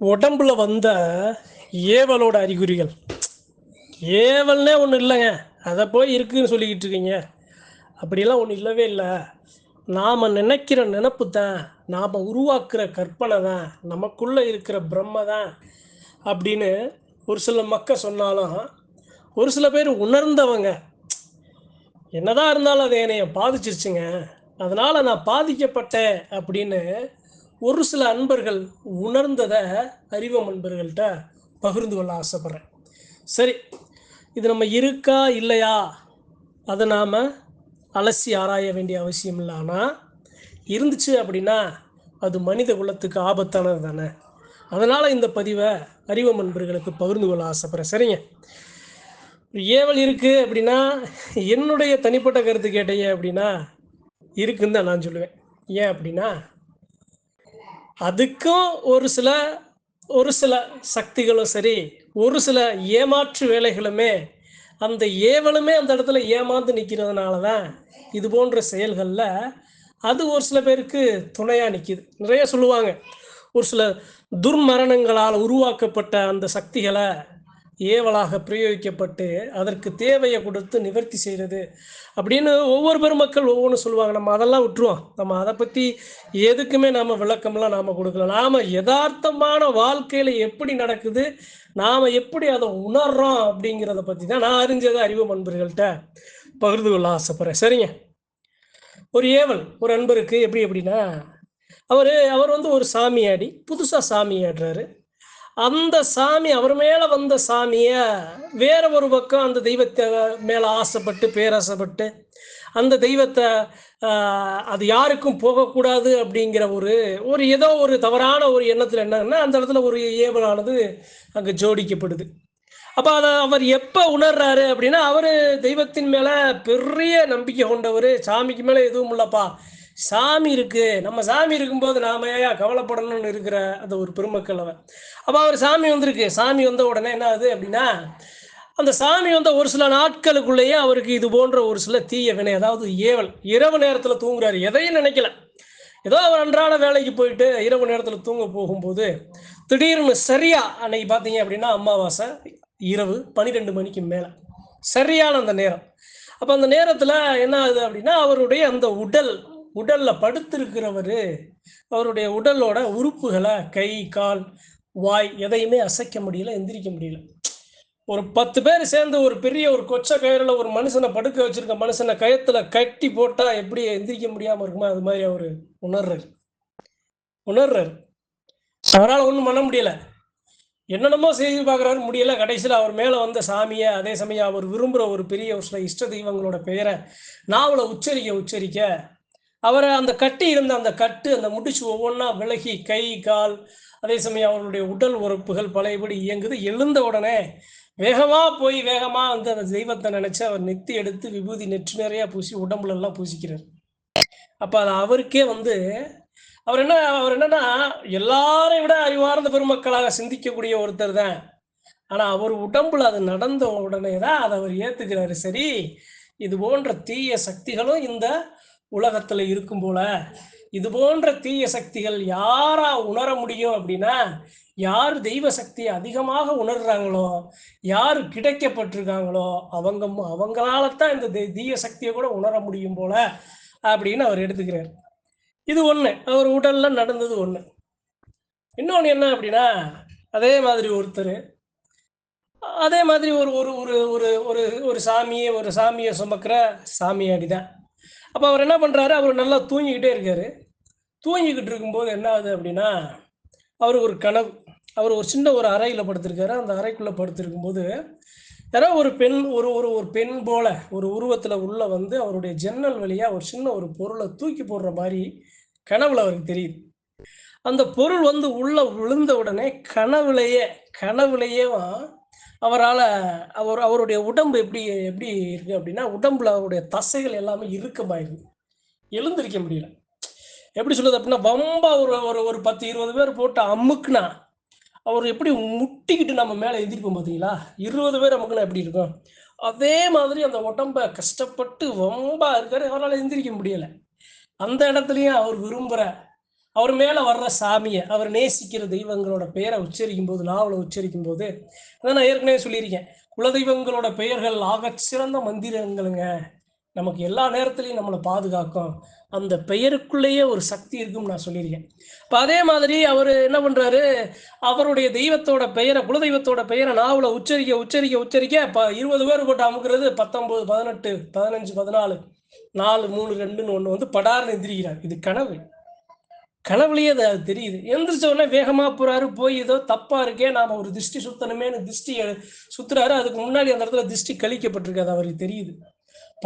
உடம்புல வந்த ஏவலோட அறிகுறிகள். ஏவல்னே ஒன்று இல்லைங்க. அதை போய் இருக்குன்னு சொல்லிக்கிட்டு இருக்கீங்க. அப்படிலாம் ஒன்றும் இல்லவே இல்லை. நாம் நினைக்கிற நினப்பு தான். நாம் உருவாக்குற கற்பனை தான். நமக்குள்ளே இருக்கிற பிரம்ம தான். அப்படின்னு ஒரு சில மக்கள் சொன்னாலும் ஒரு சில பேர் உணர்ந்தவங்க. என்னதான் இருந்தாலும் அது என்னைய பாதிச்சிருச்சுங்க. அதனால் நான் பாதிக்கப்பட்டேன் அப்படின்னு ஒரு சில அன்பர்கள் உணர்ந்ததை அறிவம் அன்பர்கள்ட்ட பகிர்ந்து கொள்ள ஆசைப்பட்றேன். சரி இது நம்ம இருக்கா இல்லையா? அதை நாம் அலசி ஆராய வேண்டிய அவசியம் இல்லை. ஆனால் இருந்துச்சு அப்படின்னா அது மனித குலத்துக்கு ஆபத்தானது தானே. அதனால் இந்த பதிவை அறிவம் அன்பர்களுக்கு பகிர்ந்து கொள்ள ஆசைப்பட்றேன். சரிங்க. ஏவல் இருக்குது அப்படின்னா என்னுடைய தனிப்பட்ட கருத்து கேட்டீங்க அப்படின்னா இருக்குன்னு தான் நான் சொல்லுவேன். ஏன் அப்படின்னா அதுக்கும் ஒரு சில ஒரு சில சக்திகளும் சரி ஒரு சில ஏமாற்று வேலைகளுமே அந்த ஏவலுமே அந்த இடத்துல ஏமாந்து நிற்கிறதுனால தான் இது போன்ற செயல்களில் அது ஒரு சில பேருக்கு துணையாக நிற்கிது நிறைய சொல்லுவாங்க. ஒரு சில துர்மரணங்களால் உருவாக்கப்பட்ட அந்த சக்திகளை ஏவலாக பிரயோகிக்கப்பட்டு அதற்கு தேவையை கொடுத்து நிவர்த்தி செய்கிறது அப்படின்னு ஒவ்வொரு பெருமக்கள் ஒவ்வொன்றும் சொல்லுவாங்க. நம்ம அதெல்லாம் விட்டுருவோம். நம்ம அதை பற்றி எதுக்குமே நாம் விளக்கம்லாம் நாம் கொடுக்கல. நாம் யதார்த்தமான வாழ்க்கையில் எப்படி நடக்குது நாம் எப்படி அதை உணர்றோம் அப்படிங்கிறத பற்றி தான் நான் அறிஞ்சதை அறிவு நண்பர்கள்ட்ட பகிர்ந்து கொள்ள ஆசைப்பட்றேன். சரிங்க? ஒரு ஏவல் ஒரு அன்பருக்கு எப்படி எப்படின்னா அவர் அவர் வந்து ஒரு சாமியாடி புதுசாக சாமி ஆடுறாரு அந்த சாமி அவர் மேலே வந்த சாமியை வேற ஒரு பக்கம் அந்த தெய்வத்தை மேலே ஆசைப்பட்டு பேராசைப்பட்டு அந்த தெய்வத்தை அது யாருக்கும் போகக்கூடாது அப்படிங்கிற ஒரு ஒரு ஏதோ ஒரு தவறான ஒரு எண்ணத்தில் என்னன்னா அந்த இடத்துல ஒரு ஏவலானது அங்கே ஜோடிக்கப்படுது. அப்போ அதை அவர் எப்போ உணர்றாரு அப்படின்னா அவர் தெய்வத்தின் மேலே பெரிய நம்பிக்கை கொண்டவர் சாமிக்கு மேலே எதுவும் இல்லைப்பா சாமி இருக்கு. நம்ம சாமி இருக்கும்போது நாம ஏன் கவலைப்படணும்னு இருக்கிற அந்த ஒரு பெருமக்கள் அவன். அப்போ அவர் சாமி வந்திருக்கு. சாமி வந்த உடனே என்ன ஆகுது அப்படின்னா அந்த சாமி வந்த ஒரு சில நாட்களுக்குள்ளேயே அவருக்கு இது போன்ற ஒரு சில தீய வினை அதாவது ஏவல் இரவு நேரத்தில் தூங்குறாரு. எதையும் நினைக்கல. ஏதோ அவர் அன்றாட வேலைக்கு போயிட்டு இரவு நேரத்தில் தூங்க போகும்போது திடீர்னு சரியா அன்னைக்கு பார்த்தீங்க அப்படின்னா அமாவாசை இரவு பன்னிரெண்டு மணிக்கு மேலே. சரியான அந்த நேரம். அப்போ அந்த நேரத்தில் என்ன ஆகுது அப்படின்னா அவருடைய அந்த உடல் உடலில் படுத்திருக்கிறவர் அவருடைய உடலோட உறுப்புகளை கை கால் வாய் எதையுமே அசைக்க முடியல எந்திரிக்க முடியல. ஒரு பத்து பேர் சேர்ந்து ஒரு பெரிய ஒரு கொச்சை கயிறில் ஒரு மனுஷனை படுக்க வச்சிருக்க மனுஷனை கயத்துல கட்டி போட்டா எப்படி எந்திரிக்க முடியாம இருக்குமோ அது மாதிரி அவர் உணர்றாரு. உணர்றாரு. அவரால் ஒன்றும் பண்ண முடியல. என்னென்னமோ செய்து பார்க்குறாரு முடியல. கடைசியில் அவர் மேலே வந்த சாமியை அதே சமயம் அவர் விரும்புகிற ஒரு பெரிய ஒரு சில இஷ்ட தெய்வங்களோட பெயரை நாவலை உச்சரிக்க உச்சரிக்க அவரை அந்த கட்டி இருந்த அந்த கட்டு அந்த முடிச்சு ஒவ்வொன்றா விலகி கை கால் அதே சமயம் அவருடைய உடல் உறுப்புகள் பழையபடி இயங்குது. எழுந்த உடனே வேகமாக போய் வேகமாக வந்து அந்த தெய்வத்தை நினச்சி அவர் நெத்தி எடுத்து விபூதி நெற்றி நிறையா பூசி உடம்புல எல்லாம் பூசிக்கிறார். அப்போ அது அவருக்கே வந்து அவர் என்ன அவர் என்னன்னா எல்லாரையும் விட அறிவார்ந்த பெருமக்களாக சிந்திக்கக்கூடிய ஒருத்தர் தான். ஆனால் அவர் உடம்புல அது நடந்த உடனே தான் அதை அவர் ஏற்றுக்கிறாரு சரி இது போன்ற தீய சக்திகளும் இந்த உலகத்துல இருக்கும் போல இது போன்ற தீய சக்திகள் யாரா உணர முடியும் அப்படின்னா யார் தெய்வ சக்தியை அதிகமாக உணர்றாங்களோ யார் கிடைக்கப்பட்டிருக்காங்களோ அவங்க அவங்களால தான் இந்த தீய சக்தியை கூட உணர முடியும் போல அப்படின்னு அவர் எடுத்துக்கிறார். இது ஒண்ணு. அவர் உடல்ல நடந்தது ஒண்ணு. இன்னொன்று என்ன அப்படின்னா அதே மாதிரி ஒருத்தர் அதே மாதிரி ஒரு ஒரு ஒரு ஒரு ஒரு ஒரு சாமியை ஒரு சாமியை சுமக்கிற சாமியாடி தான் அப்போ அவர் என்ன பண்ணுறாரு அவர் நல்லா தூங்கிக்கிட்டே இருக்காரு. தூங்கிக்கிட்டு இருக்கும்போது என்ன ஆகுது அப்படின்னா அவருக்கு ஒரு கனவு. அவர் ஒரு சின்ன ஒரு அறையில் படுத்திருக்காரு. அந்த அறைக்குள்ளே படுத்திருக்கும்போது யாரோ ஒரு பெண் ஒரு ஒரு ஒரு பெண் போல ஒரு உருவத்தில் உள்ளே வந்து அவருடைய ஜன்னல் வழியாக ஒரு சின்ன ஒரு பொருளை தூக்கி போடுற மாதிரி கனவுல அவருக்கு தெரியுது. அந்த பொருள் வந்து உள்ளே விழுந்த உடனே கனவுலையே கனவுலையே அவரால் அவர் அவருடைய உடம்பு எப்படி எப்படி இருக்கு அப்படின்னா உடம்புல அவருடைய தசைகள் எல்லாமே இறுக்கமாயிருக்கு. எழுந்திருக்க முடியல. எப்படி சொல்லுது அப்படின்னா வம்பா ஒரு ஒரு ஒரு பத்து இருபது பேர் போட்டு அமுக்குனா அவர் எப்படி முட்டிக்கிட்டு நம்ம மேலே எந்திரிப்போம் பார்த்தீங்களா இருபது பேர் அமுக்குனா எப்படி இருக்கும்? அதே மாதிரி அந்த உடம்ப கஷ்டப்பட்டு வம்பா இருக்காரு அவரால் எந்திரிக்க முடியலை. அந்த இடத்துலையும் அவர் விரும்புகிற அவர் மேல வர்ற சாமியை அவர் நேசிக்கிற தெய்வங்களோட பெயரை உச்சரிக்கும் போது நாவலை உச்சரிக்கும் போது அதான் நான் ஏற்கனவே சொல்லியிருக்கேன். குலதெய்வங்களோட பெயர்கள் ஆக சிறந்த மந்திரங்களுங்க. நமக்கு எல்லா நேரத்துலையும் நம்மளை பாதுகாக்கும். அந்த பெயருக்குள்ளேயே ஒரு சக்தி இருக்கும்னு நான் சொல்லியிருக்கேன். இப்போ அதே மாதிரி அவர் என்ன பண்ணுறாரு அவருடைய தெய்வத்தோட பெயரை குலதெய்வத்தோட பெயரை நாவலை உச்சரிக்க உச்சரிக்க உச்சரிக்க இப்போ இருபது பேர் போட்டு அமுக்கிறது பத்தொம்போது பதினெட்டு பதினஞ்சு பதினாலு நாலு மூணு ரெண்டுன்னு ஒன்று வந்து படார்னு எந்திரிக்கிறார். இது கனவு. கனவுலயே அது அது தெரியுது. எந்திரிச்ச உடனே வேகமாக போறாரு போய் ஏதோ தப்பா இருக்கே நாம ஒரு திருஷ்டி சுத்தணுமேனு திருஷ்டி சுத்துறாரு. அதுக்கு முன்னாடி அந்த இடத்துல திருஷ்டி கழிக்கப்பட்டிருக்கு அது அவருக்கு தெரியுது.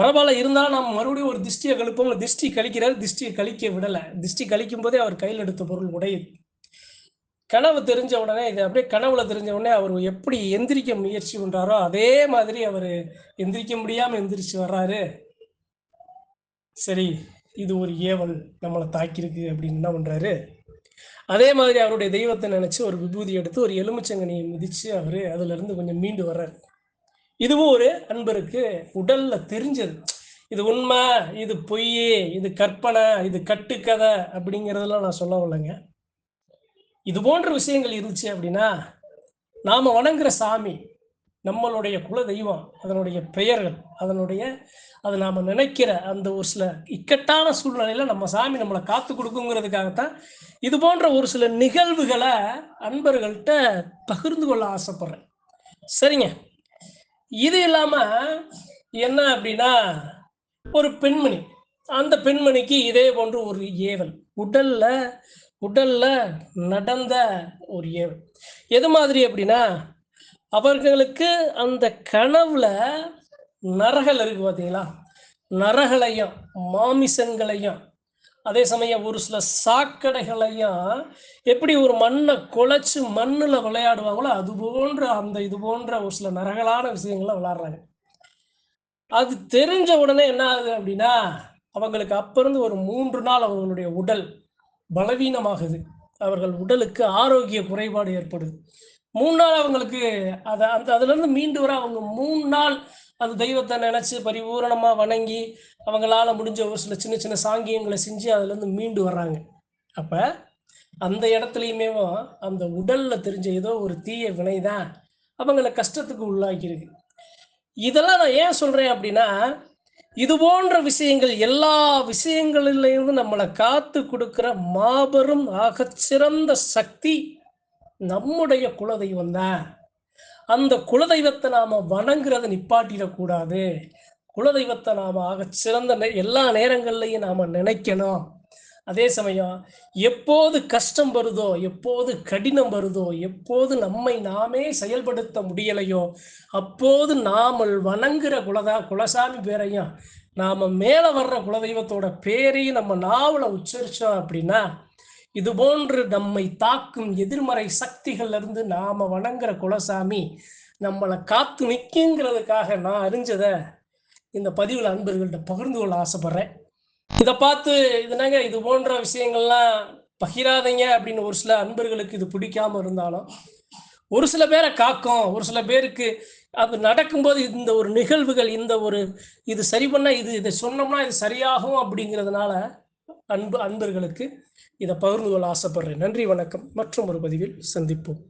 பரவாயில்ல இருந்தாலும் நாம் மறுபடியும் ஒரு திருஷ்டியை கழிப்போம் திருஷ்டி கழிக்கிறாரு திருஷ்டியை கழிக்க விடலை. திருஷ்டி கழிக்கும் போதே அவர் கையில் எடுத்த பொருள் உடையுது. கனவு தெரிஞ்ச உடனே இது அப்படியே கனவுல தெரிஞ்ச உடனே அவர் எப்படி எந்திரிக்க முயற்சி பண்றாரோ அதே மாதிரி அவர் எந்திரிக்க முடியாம எந்திரிச்சு வர்றாரு. சரி. இது ஒரு ஏவல் நம்மளை தாக்கியிருக்கு அப்படின்னு என்ன பண்ணுறாரு அதே மாதிரி அவருடைய தெய்வத்தை நினச்சி ஒரு விபூதி எடுத்து ஒரு எலுமிச்சங்கனியை மிதித்து அவர் அதுலேருந்து கொஞ்சம் மீண்டு வர்றாரு. இதுவும் ஒரு அன்பருக்கு உடலில் தெரிஞ்சது. இது உண்மை இது பொய் இது கற்பனை இது கட்டுக்கதை அப்படிங்கிறதெல்லாம் நான் சொல்ல வரலைங்க. இது போன்ற விஷயங்கள் இருந்துச்சு அப்படின்னா நாம் வணங்குற சாமி நம்மளுடைய குல தெய்வம் அதனுடைய பெயர்கள் அதனுடைய அது நாம் நினைக்கிற அந்த ஒரு சில இக்கட்டான சூழ்நிலையில் நம்ம சாமி நம்மளை காத்து கொடுக்குங்கிறதுக்காகத்தான் இது போன்ற ஒரு சில நிகழ்வுகளை அன்பர்கள்ட்ட பகிர்ந்து கொள்ள ஆசைப்படுறேன். சரிங்க. இது இல்லாமல் என்ன அப்படின்னா ஒரு பெண்மணி அந்த பெண்மணிக்கு இதே போன்ற ஒரு ஏவல் உடல்ல உடல்ல நடந்த ஒரு ஏவல். எது மாதிரி அப்படின்னா அவர்களுக்கு அந்த கனவுல நரகள் இருக்கு பார்த்தீங்களா நரகளையும் மாமிசங்களையும். அதே சமயம் ஒரு சில சாக்கடைகளையும் எப்படி ஒரு மண்ணை குழைச்சி மண்ணில் விளையாடுவாங்களோ அது போன்ற அந்த இது போன்ற ஒரு சில நரகலான விஷயங்களை விளையாடுறாங்க. அது தெரிஞ்ச உடனே என்ன ஆகுது அப்படின்னா அவங்களுக்கு அப்பிருந்து ஒரு மூன்று நாள் அவர்களுடைய உடல் பலவீனமாகுது. அவர்கள் உடலுக்கு ஆரோக்கிய குறைபாடு ஏற்படுது. மூணு நாள் அவங்களுக்கு அதை அந்த அதுல இருந்து மீண்டு வர அவங்க மூணு நாள் அந்த தெய்வத்தை நினைச்சு பரிபூரணமா வணங்கி அவங்களால முடிஞ்ச ஒரு சில சின்ன சின்ன சாங்கியங்களை செஞ்சு அதுல இருந்து மீண்டு வர்றாங்க. அப்ப அந்த இடத்துலையுமே அந்த உடல்ல தெரிஞ்ச ஏதோ ஒரு தீய வினைதான் அவங்களை கஷ்டத்துக்கு உள்ளாக்கியிருக்கு. இதெல்லாம் நான் ஏன் சொல்றேன் அப்படின்னா இது போன்ற விஷயங்கள் எல்லா விஷயங்களிலேருந்து நம்மளை காத்து கொடுக்குற மாபெரும் ஆகச்சிறந்த சக்தி நம்முடைய குலதெய்வம் தான். அந்த குலதெய்வத்தை நாம வணங்குறதை நிப்பாட்டிடக்கூடாது. குலதெய்வத்தை நாம ஆகச் சிறந்த நே- எல்லா நேரங்கள்லையும் நாம நினைக்கணும். அதே சமயம் எப்போது கஷ்டம் வருதோ எப்போது கடினம் வருதோ எப்போது நம்மை நாமே செயல்படுத்த முடியலையோ அப்போது நாமல் வணங்குற குலதா குலசாமி பேரையும் நாம் மேலே வர்ற குலதெய்வத்தோட பேரையும் நம்ம நாவலை உச்சரித்தோம் அப்படின்னா இது போன்று நம்மை தாக்கும் எதிர்மறை சக்திகள்ல இருந்து நாம வணங்குற குலசாமி நம்மளை காத்து நிற்குங்கிறதுக்காக நான் அறிஞ்சதை இந்த பதிவில் அன்பர்கள்ட்ட பகிர்ந்து கொள்ள ஆசைப்படுறேன். இதை பார்த்து இதுனாங்க இது போன்ற விஷயங்கள்லாம் பகிராதீங்க அப்படின்னு ஒரு சில அன்பர்களுக்கு இது பிடிக்காம இருந்தாலும் ஒரு சில பேரை காக்கும் ஒரு சில பேருக்கு அது நடக்கும்போது இந்த ஒரு நிகழ்வுகள் இந்த ஒரு இது சரி பண்ணால் இது இதை சொன்னோம்னா இது சரியாகும் அப்படிங்கிறதுனால அன்பு அன்பர்களுக்கு இதை பகிர்ந்து கொள்ள ஆசைப்படுறேன். நன்றி வணக்கம். மற்றும் ஒரு பதிவில் சந்திப்போம்.